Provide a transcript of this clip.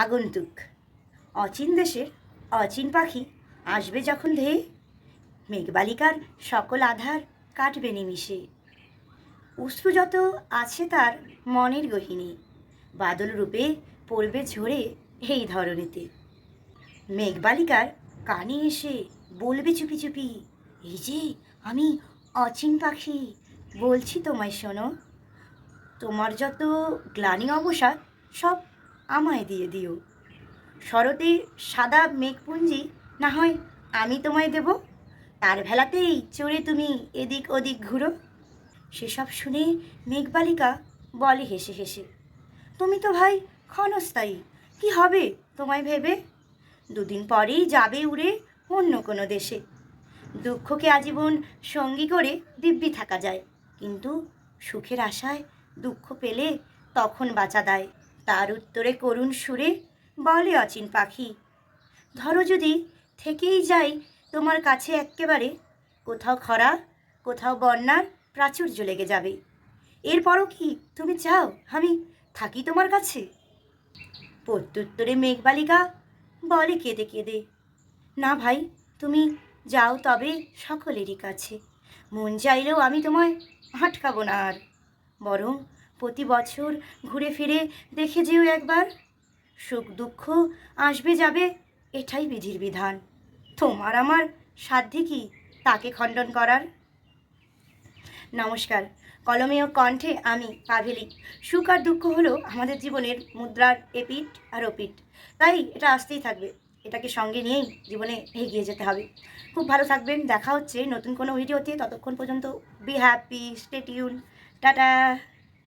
আগন্তুক। অচিন দেশের অচিন পাখি আসবে যখন ধেয়ে, মেঘবালিকার সকল আধার কাটবে নিমিষে। অশ্রু যত আছে তার মনের গহিনী, বাদল রূপে পড়বে ঝরে এই ধরনীতে মেঘবালিকার কানে এসে বলবে চুপি চুপি, এই যে আমি অচিন পাখি, বলছি তোমায় শোনো, তোমার যত গ্লানি অবসাদ সব আমায় দিয়ে দিও। শরতে সাদা মেঘপুঞ্জি, না হয় আমি তোমায় দেব? তার ভেলাতেই চড়ে তুমি এদিক ওদিক ঘুরো। সেসব শুনে মেঘবালিকা বলে হেসে হেসে, তুমি তো ভাই ক্ষণস্থায়ী, কি হবে তোমায় ভেবে? দুদিন পরেই যাবে উড়ে অন্য কোনো দেশে। দুঃখকে আজীবন সঙ্গী করে দিব্যি থাকা যায়, কিন্তু সুখের আশায় দুঃখ পেলে তখন বাঁচা দেয়। তার উত্তরে করুণ সুরে বলে অচিন পাখি, ধরো যদি থেকেই যাই তোমার কাছে এক্কেবারে, কোথাও খরা, কোথাও বন্যার প্রাচুর্য লেগে যাবে। এরপরও কি তুমি চাও আমি থাকি তোমার কাছে? প্রত্যুত্তরে মেঘবালিকা বলে কেঁদে কেঁদে, না ভাই, তুমি যাও তবে সকলেরই কাছে। মন চাইলেও আমি তোমায় আটকাবো না আর, বরং প্রতি বছর ঘুরে ফিরে দেখে যেও একবার। সুখ দুঃখ আসবে যাবে, এটাই বিধির বিধান। তোমার আমার সাধ্যে কি তাকে খণ্ডন করার? নমস্কার, কলমে ও কণ্ঠে আমি পাভেলি। সুখ আর দুঃখ হলো আমাদের জীবনের মুদ্রার এপিট আর ওপিট তাই এটা আসতেই থাকবে, এটাকে সঙ্গে নিয়েই জীবনে এগিয়ে যেতে হবে। খুব ভালো থাকবেন, দেখা হচ্ছে নতুন কোনো ভিডিওতে। ততক্ষণ পর্যন্ত be happy stay tuned tata.